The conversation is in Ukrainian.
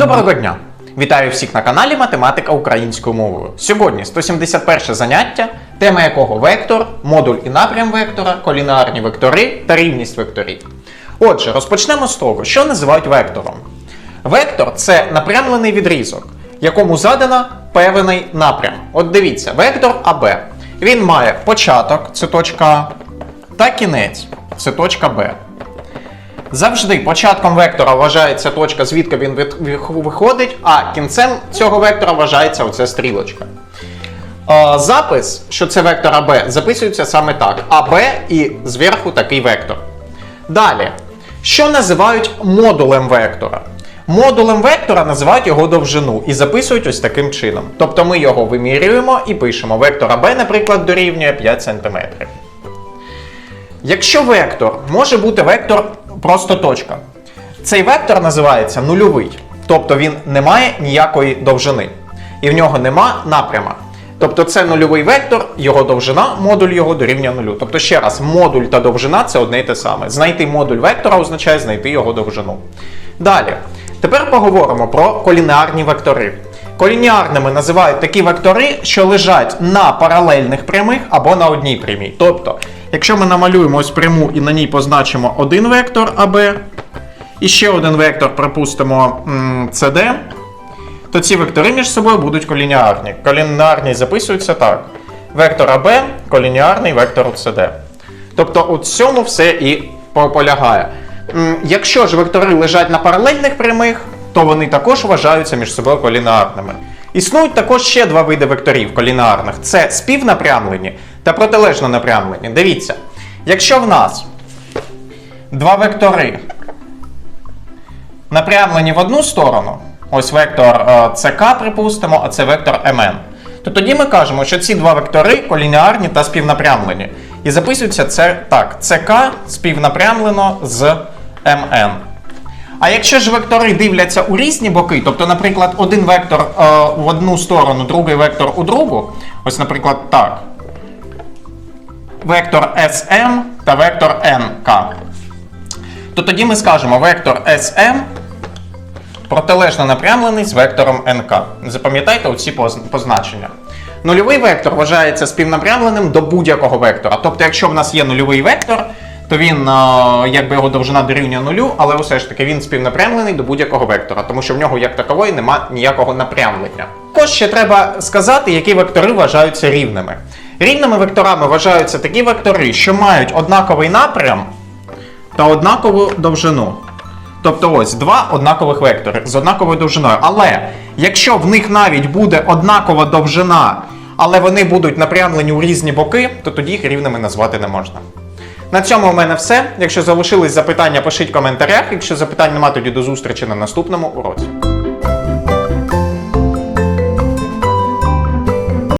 Доброго дня! Вітаю всіх на каналі Математика українською мовою. Сьогодні 171 заняття, тема якого вектор, модуль і напрям вектора, колінарні вектори та рівність векторів. Отже, розпочнемо з того, що називають вектором. Вектор це напрямлений відрізок, якому задано певний напрям. От дивіться, вектор АБ. Він має початок, це точка А, та кінець, це точка Б. Завжди початком вектора вважається точка, звідки він виходить, а кінцем цього вектора вважається оця стрілочка. Е, Запис, що це вектор АБ, записується саме так: АБ і зверху такий вектор. Далі, що називають модулем вектора? Модулем вектора називають його довжину і записують ось таким чином. Тобто ми його вимірюємо і пишемо. Вектор АБ, наприклад, дорівнює 5 см. Якщо вектор може бути вектор просто точка, цей вектор називається нульовий, тобто він не має ніякої довжини, і в нього нема напряма. Тобто це нульовий вектор, його довжина, модуль його дорівнює нулю. Тобто, ще раз, модуль та довжина це одне й те саме. Знайти модуль вектора означає знайти його довжину. Далі, тепер поговоримо про колінарні вектори. Колініарними називають такі вектори, що лежать на паралельних прямих або на одній прямій. Тобто, якщо ми намалюємо ось пряму і на ній позначимо один вектор АБ, і ще один вектор, припустимо, CD, то ці вектори між собою будуть колініарні. Колініарні записуються так: вектор АБ, колініарний вектор CD. Тобто у цьому все і по- полягає. Якщо ж вектори лежать на паралельних прямих, то вони також вважаються між собою колінарними. Існують також ще два види векторів колінарних: це співнапрямлені та протилежно напрямлені. Дивіться, якщо в нас два вектори напрямлені в одну сторону, ось вектор е, ЦК, припустимо, а це вектор МН, то тоді ми кажемо, що ці два вектори колініарні та співнапрямлені. І записується це так: ЦК співнапрямлено з МН. А якщо ж вектори дивляться у різні боки, тобто, наприклад, один вектор е, в одну сторону, другий вектор у другу, ось, наприклад, так. Вектор SM та вектор NK. То тоді ми скажемо вектор SM протилежно напрямлений з вектором НК. Запам'ятайте оці позначення. Нульовий вектор вважається співнапрямленим до будь-якого вектора. Тобто, якщо в нас є нульовий вектор, то він, е, якби його довжина дорівнює нулю, але все ж таки він співнапрямлений до будь-якого вектора, тому що в нього як такової немає ніякого напрямлення. Також ще треба сказати, які вектори вважаються рівними. Рівними векторами вважаються такі вектори, що мають однаковий напрям та однакову довжину. Тобто ось два однакових вектори з однаковою довжиною. Але якщо в них навіть буде однакова довжина, але вони будуть напрямлені у різні боки, то тоді їх рівними назвати не можна. На цьому у мене все. Якщо залишились запитання, пишіть в коментарях. Якщо запитань нема, тоді до зустрічі на наступному уроці.